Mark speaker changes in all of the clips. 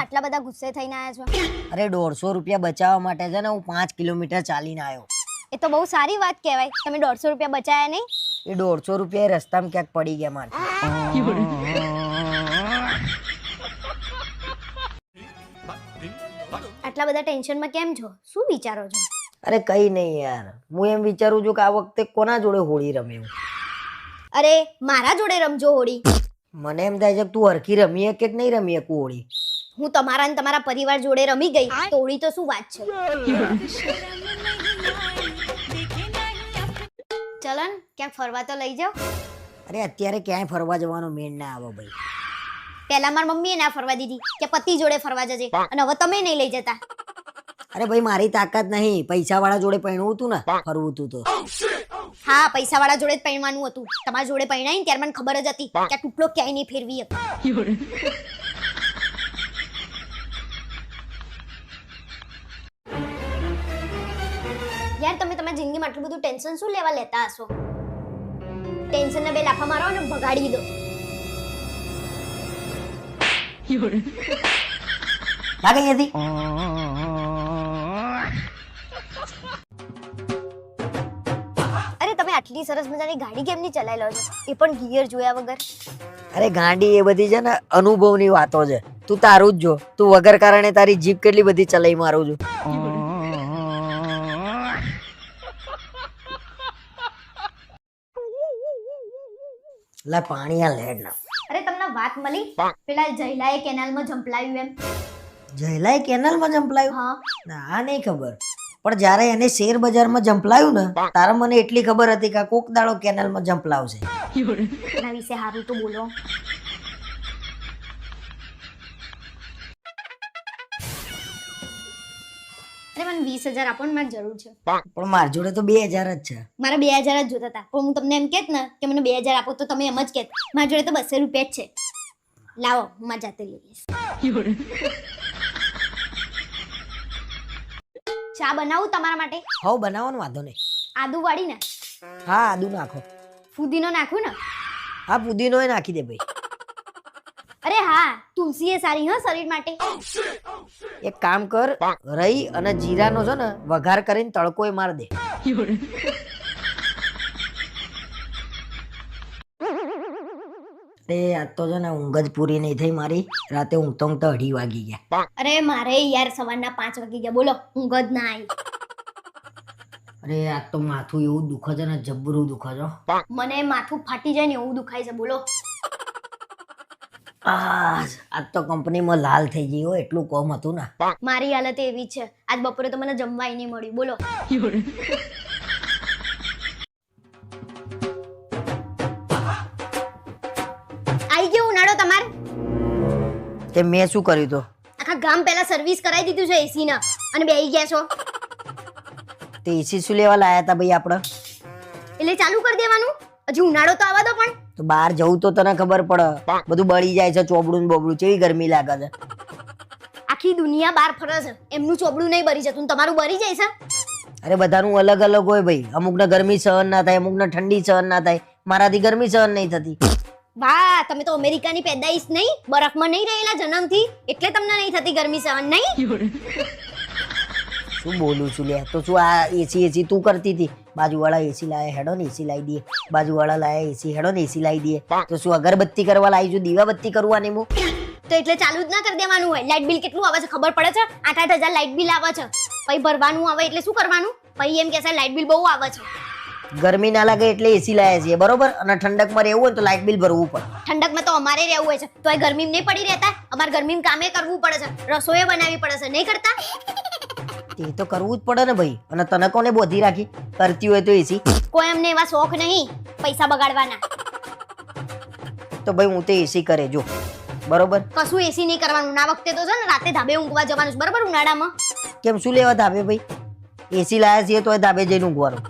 Speaker 1: આટલા બધા ગુસ્સે થઈને આવ્યા છો?
Speaker 2: અરે દોઢસો રૂપિયા બચાવવા માટે છે ને હું પાંચ કિલોમીટર ચાલીને આવ્યો
Speaker 1: એ તો બહુ સારી વાત કહેવાય. તમે દોઢસો રૂપિયા બચાયા નહીં?
Speaker 2: એ દોઢસો રૂપિયા રસ્તામાં ક્યાંક પડી ગયા મારે.
Speaker 1: આટલા બધા ટેન્શનમાં કેમ છો? શું વિચારો છો?
Speaker 2: અરે કઈ નહીં યાર. હું એમ વિચારું છું કે આ વખતે કોના જોડે હોળી રમ્યું
Speaker 1: અરે મારા જોડે રમજો હોળી.
Speaker 2: મને એમ થાય છે કે તું હરખી રમીએ કે નહીં રમીએ કુ હોળી?
Speaker 1: હું તમારા અને તમારા પરિવાર જોડે રમી ગઈ તો તો શું વાત છે? ચલન ને ક્યાંક ફરવા તો લઈ જાઓ.
Speaker 2: અરે અત્યારે ક્યાંય ફરવા જવાનો મેળ ના આવે ભાઈ.
Speaker 1: પહેલા મારી મમ્મીએ ના ફરવા દીધી કે પતિ જોડે ફરવા જજે અને હવે તમે નહીં લઈ જતા.
Speaker 2: અરે ભાઈ મારી તાકાત નહીં. પૈસા વાળા જોડે પહેણવું હતું ને ફરવું હતું તો.
Speaker 1: હા પૈસા વાળા જોડે જ પહેરવાનું હતું. તમારા જોડે પહેણાય ને ત્યારે મને ખબર જ હતી કે આ ટુકડો ક્યાંય નહીં ફેરવી શકે યાર તમે તમારી જિંદગીમાં આટલું બધું ટેન્શન શું લેવા લેતા હશો? ટેન્શન ને બે લાફા મારો અને ભગાડી દો. અરે તમે આટલી સરસ મજાની ગાડી કેમ નહીં ચલાવી લો છો? એ પણ ગિયર જોયા વગર.
Speaker 2: અરે ગાડી એ બધી છે ને અનુભવની વાતો છે. તું તારું જ જો. તું વગર કારણે તારી જીપ કેટલી બધી ચલાઈ મારું છું. લા પાણી આ લેડ ના
Speaker 1: અરે તમને વાત મળી? પેલા જયલાએ કેનાલમાં જંપલાયું એમ.
Speaker 2: જયલાએ કેનલમાં જંપલાયું
Speaker 1: હા.
Speaker 2: ના નહીં ખબર. પણ જ્યારે એને શેર બજારમાં જંપલાયું ને તારે મને એટલી ખબર હતી કે કોક દાડો કેનાલમાં જંપલાવશે
Speaker 1: એના વિશે સારું તો બોલો. અરે મને વીસ હજાર આપો ને મારે જરૂર છે.
Speaker 2: પણ મારી જોડે તો બે હજાર જ છે.
Speaker 1: મારે બે હજાર જ જોતા હતા. પણ હું તમને એમ કહેત ને કે મને બે હજાર આપો તો તમે એમ જ કહેત મારી જોડે તો બસો રૂપિયા જ છે. લાવો હું જાતે લઈ લઈશ. ચા બનાવું તમારા માટે?
Speaker 2: હવ ને વાંધો નહીં.
Speaker 1: આદુ વાળી ને?
Speaker 2: હા આદુ નાખો.
Speaker 1: ફુદીનો નાખું ને?
Speaker 2: હા ફુદીનો એ નાખી દે ભાઈ.
Speaker 1: અરે હા તુલસી એ સારી હા શરીર માટે.
Speaker 2: એક કામ કર રહી અને જીરાનો છે ને વઘાર કરીને તડકો એ માર દે. તે આજ તો છે ને ઊંઘ જ પૂરી નહીં થઈ મારી. રાતે ઊંઘતો ઊંઘતો અઢી વાગી ગયા.
Speaker 1: અરે મારે યાર સવારના પાંચ વાગી ગયા બોલો ઊંઘ જ ના આવી.
Speaker 2: અરે આજ તો માથું એવું દુખે છે ને જબરું દુખે છે.
Speaker 1: મને માથું ફાટી જાય ને એવું દુખાય છે બોલો.
Speaker 2: આજ આજ તો કંપનીમાં લાલ થઈ ગઈ હો એટલું કોમ હતું ને.
Speaker 1: મારી હાલત એવી છે. આજ બપોરે તો મને જમવાય નહીં મળ્યું. બોલો. આઈ ગયો ઉનાળો તમાર?
Speaker 2: તે મેં શું કર્યું તો?
Speaker 1: આખા ગામ પહેલા સર્વિસ કરાવી દીધું છે એસી ના. અને બેહી ગયા છો.
Speaker 2: તે એસી શું લેવા લાયા હતા ભાઈ આપણે
Speaker 1: એટલે ચાલુ કરી દેવાનું. હજી ઉનાળો તો આવવા દો પણ.
Speaker 2: તો બહાર જવું તો તને ખબર પડે. બધું બળી જાય છે ચોબડું બોબડું. કેવી ગરમી લાગે છે?
Speaker 1: આખી દુનિયા બહાર ફરે છે. એમનું ચોબડું નહીં બળી જતું તમારું બળી જાય છે?
Speaker 2: અરે બધાનું અલગ અલગ હોય ભાઈ. અમુકને ગરમી સહન ના થાય અમુકને ઠંડી સહન ના થાય. મારાથી ગરમી સહન નહીં થતી.
Speaker 1: વાહ તમે તો અમેરિકાની પેદાઈશ નહીં બરફમાં નહીં રહેલા જન્મથી? એટલે તમને નહીં થતી ગરમી સહન નહીં?
Speaker 2: શું બોલું છું લે? તો શું આ એસી એસી તું કરતી હતી? બાજુવાળા એસી લાયા હેડો ને એસી લાવી દઈએ. બાજુવાળા લાયા એસી હેડો ને એસી લાવી દઈએ. તો શું અગરબત્તી કરવા લાવી છું? દીવાબત્તી કરવાની હું?
Speaker 1: તો એટલે ચાલુ જ ના કરી દેવાનું હોય. લાઇટ બિલ કેટલું આવે છે ખબર પડે છે? આઠ આઠ હજાર લાઇટ બિલ આવે છે. પછી ભરવાનું આવે એટલે શું કરવાનું? પછી એમ કહેશે લાઇટ બિલ બહુ આવે છે.
Speaker 2: ગરમી ના લાગે એટલે એસી લાયા છીએ બરોબર? અને ઠંડકમાં રહેવું હોય તો લાઇટ બિલ ભરવું પડે.
Speaker 1: ઠંડકમાં તો અમારે રહેવું હોય છે. તો એ ગરમીમાં નહીં પડી રહેતા. અમારે ગરમીમાં કામે કરવું પડે છે. રસોઈ બનાવવી પડે છે. નહીં કરતા?
Speaker 2: તે તો કરવું જ પડે ને ભાઈ. અને તને કોને બોધી રાખી? કરતી હોય તો એસી.
Speaker 1: કોઈ એમને એવા શોખ નહીં પૈસા બગાડવાના.
Speaker 2: તો ભાઈ હું તે એસી કરે જો. બરોબર?
Speaker 1: કશું એસી નહીં કરવાનું. ના વખતે તો છે ને રાતે ધાબે ઊંઘવા જવાનું છે બરોબર ઉનાળામાં?
Speaker 2: કેમ શું લેવા ધાબે ભાઈ? એસી લાયા છીએ તો ધાબે જઈને ઊંઘવાનું.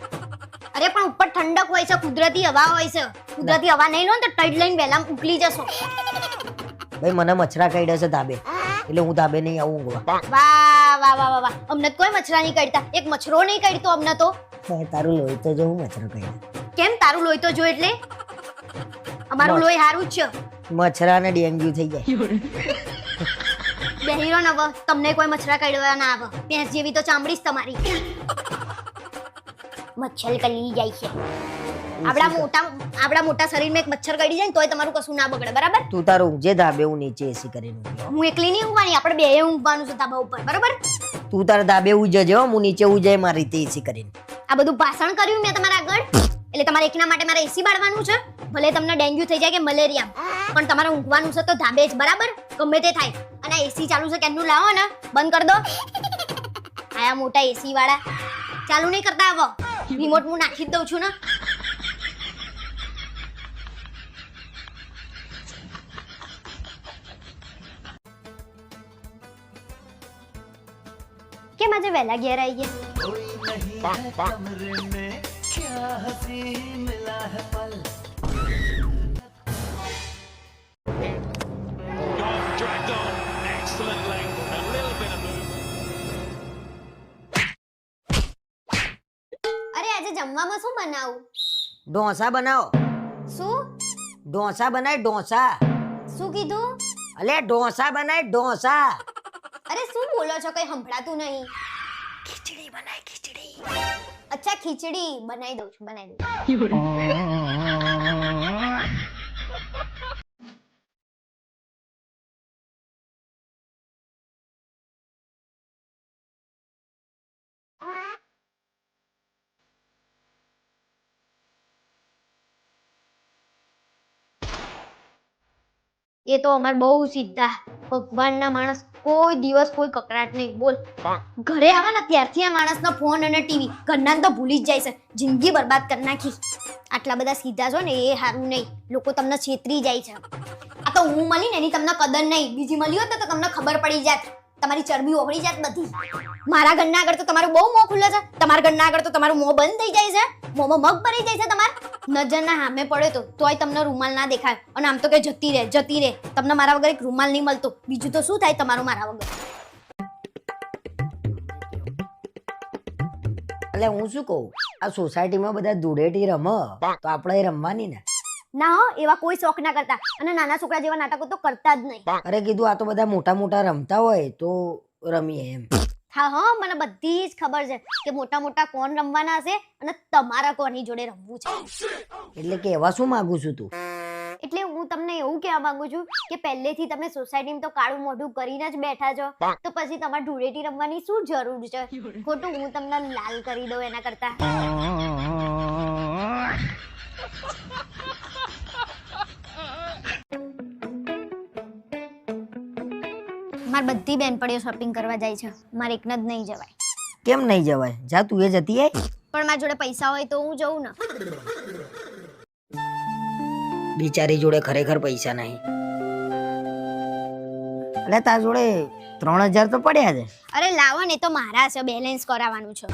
Speaker 1: અરે પણ ઉપર ઠંડક હોય છે કુદરતી હવા હોય છે. કુદરતી હવા નહીં લો ને તો ટાઈટ લાઈન વહેલા ઉકલી જશો.
Speaker 2: ભાઈ મને મચ્છરા કાઢ્યા છે ધાબે. એટલે હું ધાબે નહીં આવું ઊંઘવા.
Speaker 1: વાહ. વાહ વાહ વાહ અમને કોઈ મચ્છરા નહીં કાઢતા. એક મચ્છરો નહીં કાઢતો અમને તો.
Speaker 2: તારું લોહી તો જો હું મચ્છરો
Speaker 1: કેમ તારું લોહી તો જો એટલે? અમારું લોહી સારું જ છે.
Speaker 2: મચ્છરા અને ડેન્ગ્યુ થઈ જાય.
Speaker 1: બેહી નવ તમને કોઈ મચ્છરા કાઢવા ના આવે. ભેંસ જેવી તો ચામડી જ તમારી. મચ્છર કલી જાય છે. આપણા મોટા આપણા મોટા શરીરમાં એક મચ્છર કડી જાય ને તોય તમારું કશું ના બગડે બરાબર?
Speaker 2: તું તારું ઊંઘજે ધાબે હું નીચે એસી કરીને ઊંઘી
Speaker 1: હું એકલી નહીં ઊંઘવાની આપણે બે ઊંઘવાનું છે ધાબા ઉપર બરાબર?
Speaker 2: તું તારા ધાબે ઉજજે હો હું નીચે ઉજે મારી રીતે એસી કરીને.
Speaker 1: આ બધું ભાષણ કર્યું મેં તમારા આગળ એટલે તમારે એકના માટે મારે એસી બાળવાનું છે. ભલે તમને ડેન્ગ્યુ થઈ જાય કે મલેરિયા પણ તમારે ઊંઘવાનું છે તો ધાબે જ બરાબર? ગમે તે થાય. અને એસી ચાલુ છે કેમનું લાવો ને બંધ કર દો. આયા મોટા એસી વાળા. ચાલુ નહીં કરતા આવો. રિમોટ હું નાખી જ દઉં છું ને.
Speaker 3: A little bit of movement.
Speaker 1: અરે આજે જમવામાં શું બનાવું
Speaker 2: ઢોસા બનાવો
Speaker 1: શું
Speaker 2: ઢોસા બનાય ઢોસા
Speaker 1: શું કીધું
Speaker 2: અલે ઢોસા બનાય ઢોસા
Speaker 1: અરે શું બોલો છો? કઈ સંભળાતું નહીં.
Speaker 2: ખીચડી બનાય ખીચડી.
Speaker 1: અચ્છા ખીચડી બનાવી દઉં છું બનાવી દઉં એ તો અમાર બહુ સીધા. ભગવાનના માણસ કોઈ દિવસ કોઈ કકડાટ નહીં. બોલ. ઘરે આવે ને ત્યારથી આ માણસનો ફોન અને ટીવી ઘરના તો ભૂલી જ જાય છે. જિંદગી બરબાદ કરી નાખી. આટલા બધા સીધા છો ને એ સારું નહીં. લોકો તમને છેતરી જાય છે. આ તો હું મળી ને એની તમને કદર નહીં. બીજી મળી હોત ને તો તમને ખબર પડી જાત. તમારી ચરબી ઓગળી જાત બધી. મારા ઘરના આગળ તો તમારું બહુ મોં ખુલ્લે છે. તમારા ઘરના આગળ તો તમારું મોં બંધ થઈ જાય છે. મોંમાં મગ ભરી જાય છે તમાર. નજરના સામે પડે તો તોય તમને રૂમાલ ના દેખાય. અને આમ તો કે જતી રહે જતી રહે. તમને મારા વગર એક રૂમાલ નહીં મળતો. બીજું તો શું થાય તમારું મારા વગર?
Speaker 2: એટલે હું શું કહું? આ સોસાયટીમાં બધા ધૂળેટી રમ તો આપણે રમવાની ને.
Speaker 1: ના હો એવા કોઈ શોખ ના કરતા. અને નાના છોકરા જેવા નાટકો તો કરતા જ નહીં.
Speaker 2: અરે કીધું આ તો બધા મોટા મોટા રમતા હોય તો રમીએ એમ.
Speaker 1: હા હા મને બધી જ ખબર છે કે મોટા મોટા કોણ રમવાના હશે અને તમારા કોની જોડે રમવું છે.
Speaker 2: એટલે કહેવા શું માંગુ છું તું?
Speaker 1: એટલે હું તમને એવું કહેવા માંગુ છું કે પહેલેથી તમે સોસાયટીમાં તો કાળું મોઢું કરીને જ બેઠા છો તો પછી તમારે ધૂળેટી રમવાની શું જરૂર છે? ખોટું હું તમને લાલ કરી દઉં એના કરતા. મારી બધી બેનપણીઓ શોપિંગ કરવા જાય છે. મારે એકને જ નહીં જવાય.
Speaker 2: કેમ નહીં જવાય? જા તું એ જતી આય.
Speaker 1: પણ મારા જોડે પૈસા હોય તો હું જઉં ને.
Speaker 2: બિચારી જોડે ખરેખર પૈસા નહીં. એટલે તારા જોડે ત્રણ હજાર તો પડ્યા છે.
Speaker 1: અરે લાવો ને એ તો મારા છે બેલેન્સ કરાવવાનું છે.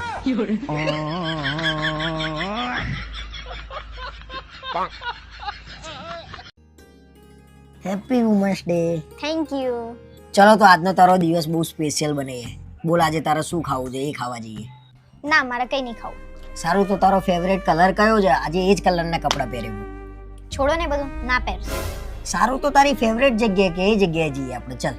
Speaker 2: Happy women's day
Speaker 1: thank you
Speaker 2: ચલો તો આજનો તારો દિવસ બહુ સ્પેશિયલ બને બોલ આજે તારે શું ખાવું છે એ ખાવા જઈએ.
Speaker 1: ના મારે કઈ નહીં ખાવું.
Speaker 2: સારું તો તારો ફેવરેટ કલર કયો છે? આજે એ જ કલરના કપડાં પહેર્યું
Speaker 1: છોડો ને બધું ના પહેર
Speaker 2: સારું તો તારી ફેવરેટ જગ્યાએ કે એ જગ્યાએ જઈએ આપણે ચલ.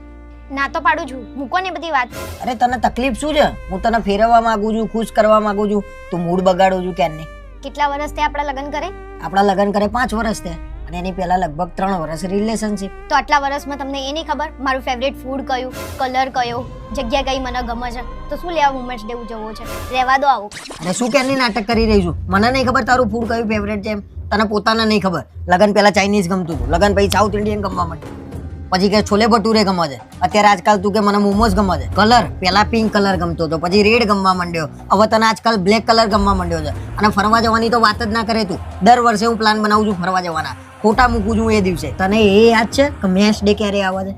Speaker 1: ના તો પાડું છું. મૂકો ને બધી વાત.
Speaker 2: અરે તને તકલીફ શું છે? હું તને ફેરવવા માંગુ છું ખુશ કરવા માંગુ છું. તું મૂડ બગાડું છું ક્યારની?
Speaker 1: કેટલા વર્ષ થયા આપણા લગ્ન કરે?
Speaker 2: આપણા લગ્ન કરે પાંચ વર્ષ થયા. અને એની પહેલા લગભગ ત્રણ વર્ષ રિલેશનશિપ
Speaker 1: તો આટલા વર્ષમાં તમને એ નહીં ખબર? મારું ફેવરેટ ફૂડ કયું? કલર કયો? જગ્યા કઈ મને ગમે છે? તો શું લેવા વુમન્સ ડે ઉજવવો છે? રહેવા દો આવો.
Speaker 2: અને શું ક્યારની નાટક કરી રહી છું? મને નહીં ખબર તારું ફૂડ કયું ફેવરેટ છે એમ. તને પોતાને નહીં ખબર. લગન પહેલા ચાઇનીઝ ગમતું હતું. લગન પછી સાઉથ ઇન્ડિયન ગમવા માંડ્યું. પછી કે છોલે ભટુરે ગમે છે. અત્યારે આજકાલ તું કે મને મોમોસ ગમે છે. કલર પેલા પિંક કલર ગમતો હતો. પછી રેડ ગમવા માંડ્યો. હવે તને આજકાલ બ્લેક કલર ગમવા માંડ્યો છે. અને ફરવા જવાની તો વાત જ ના કરે તું. દર વર્ષે હું પ્લાન બનાવું છું ફરવા જવાના. ફોટા મૂકું છું એ દિવસે. તને એ યાદ છે કે મેચ ડે ક્યારે આવે છે?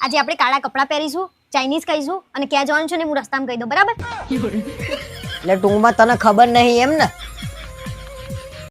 Speaker 1: આજે આપણે કાળા કપડાં પહેરીશું ચાઇનીઝ ખાઈશું અને ક્યાં જવાનું છે ને હું રસ્તામાં કહી દઉં બરાબર?
Speaker 2: એટલે ટૂંકમાં તને ખબર નહીં એમ ને?